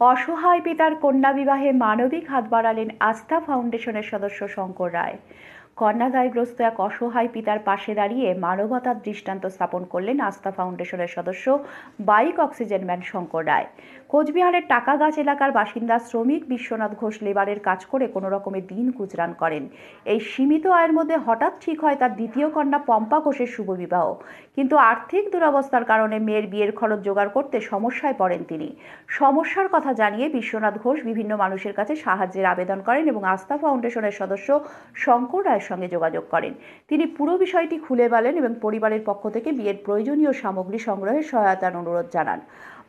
অসহায় পিতার কন্যা বিবাহে মানবিক হাত বাড়ালেন আস্থা ফাউন্ডেশনের সদস্য শঙ্কর রায়। কন্যাদায়গ্রস্ত এক অসহায় পিতার পাশে দাঁড়িয়ে মানবতার দৃষ্টান্ত স্থাপন করলেন আস্থা ফাউন্ডেশনের সদস্য bike oxygen man Shankar Roy. কোচবিহারের টাকাগাছ এলাকার বাসিন্দা শ্রমিক বিশ্বনাথ ঘোষ লেবারের কাজ করে কোনো রকমের দিন গুজরান করেন। এই সীমিত আয়ের মধ্যে হঠাৎ ঠিক হয় তার দ্বিতীয় কন্যা পম্পা ঘোষের শুভ বিবাহ। কিন্তু আর্থিক দুরবস্থার কারণে মেয়ের বিয়ের খরচ জোগাড় করতে সমস্যায় পড়েন তিনি। সমস্যার কথা জানিয়ে বিশ্বনাথ ঘোষ বিভিন্ন মানুষের কাছে সাহায্যের আবেদন করেন এবং আস্থা ফাউন্ডেশনের সদস্য শঙ্কর রায়ের সঙ্গে যোগাযোগ করেন। তিনি পুরো বিষয়টি খুলে বলেন এবং পরিবারের পক্ষ থেকে বিয়ের প্রয়োজনীয় সামগ্রী সংগ্রহের সহায়তার অনুরোধ জানান।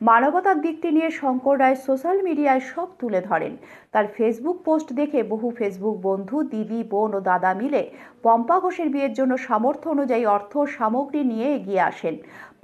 মানবতার দিকটি নিয়ে শঙ্কর রায় সোশ্যাল মিডিয়ায় সব তুলে ধরেন। তার ফেসবুক পোস্ট দেখে বহু ফেসবুক বন্ধু, দিদি, বোন ও দাদা মিলে পম্পা ঘোষের বিয়ের জন্য সামর্থ্য অনুযায়ী অর্থ সামগ্রী নিয়ে এগিয়ে আসেন।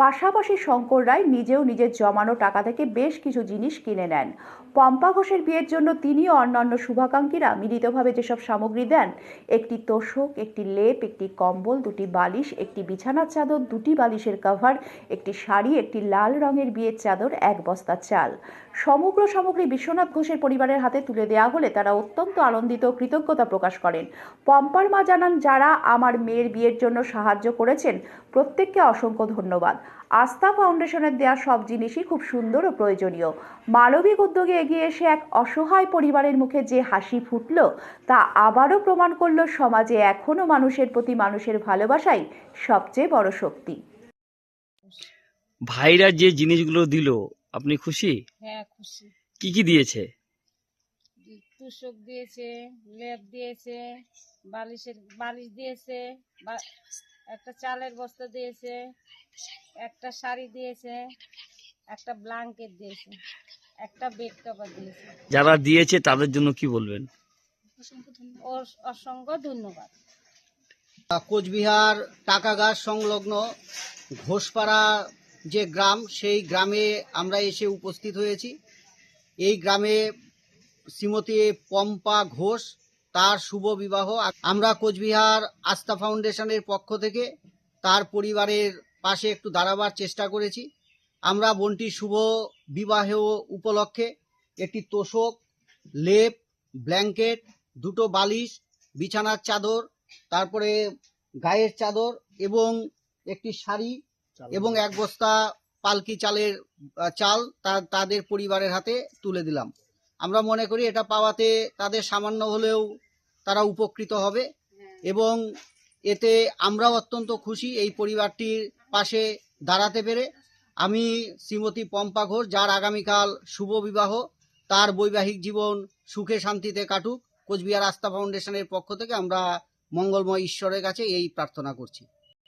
পাশাপাশি শঙ্কর রায় নিজেও নিজের জমানো টাকা থেকে বেশ কিছু জিনিস কিনে নেন। পম্পা ঘোষের বিয়ের জন্য তিনি ও অন্যান্য শুভাকাঙ্ক্ষীরা মিলিতভাবে যেসব সামগ্রী দেন, একটি তোষক, একটি লেপ, একটি কম্বল, দুটি বালিশ, একটি বিছানার চাদর, দুটি বালিশের কভার একটি শাড়ি, একটি লাল রঙের বিয়ের চাদর এক বস্তা চাল। সমগ্র সামগ্রী বিশ্বনাথ ঘোষের পরিবারের হাতে তুলে দেওয়া হলে তারা অত্যন্ত আনন্দিত কৃতজ্ঞতা প্রকাশ করেন। পম্পার মা জানান, যারা আমার মেয়ের বিয়ের জন্য সাহায্য করেছেন, প্রত্যেককে অসংখ্য ধন্যবাদ। আস্থা ফাউন্ডেশনের দেওয়া সব জিনিসই খুব সুন্দর ও প্রয়োজনীয়। মানবিক উদ্যোগে এগিয়ে এসে এক অসহায় পরিবারের মুখে যে হাসি ফুটল, তা আবারও প্রমাণ করল সমাজে এখনও মানুষের প্রতি মানুষের ভালোবাসাই সবচেয়ে বড় শক্তি। ভাইরা যে জিনিসগুলো দিল আপনি খুশি? হ্যাঁ খুশি। কি কি দিয়েছে? তুষক দিয়েছে লেপ দিয়েছে বালিশের বালিশ দিয়েছে বা- একটা চালের বস্তা দিয়েছে একটা শাড়ি দিয়েছে একটা ব্ল্যাঙ্কেট দিয়েছে একটা বেড কভার দিয়েছে। যারা দিয়েছে তাদের জন্য কি বলবেন? অসংখ্য ধন্যবাদ। কোচবিহার টাকাগাছ সংলগ্ন ঘোষপাড়া যে গ্রাম, সেই গ্রামে আমরা এসে উপস্থিত হয়েছি। এই গ্রামে শ্রীমতী পম্পা ঘোষ, তার শুভ বিবাহ আমরা কোচবিহার আস্থা ফাউন্ডেশনের পক্ষ থেকে তার পরিবারের পাশে একটু দাঁড়াবার চেষ্টা করেছি। আমরা বোনটির শুভ বিবাহ উপলক্ষে একটি তোষক, লেপ, ব্ল্যাঙ্কেট, দুটো বালিশ, বিছানার চাদর, তারপরে গায়ের চাদর এবং একটি শাড়ি এবং এক বস্তা পালকি চালের চাল তা- তাদের পরিবারের হাতে তুলে দিলাম। আমরা মনে করি এটা পাওয়াতে তাদের সামান্য হলেও তারা উপকৃত হবে এবং এতে আমরাও অত্যন্ত খুশি এই পরিবারটির পাশে দাঁড়াতে পেরে। আমি শ্রীমতী পম্পা ঘোষ যার আগামীকাল শুভ বিবাহ তার বৈবাহিক জীবন সুখে শান্তিতে কাটুক। কোচবিহার আস্থা ফাউন্ডেশনের পক্ষ থেকে আমরা মঙ্গলময় ঈশ্বরের কাছে এই প্রার্থনা করছি।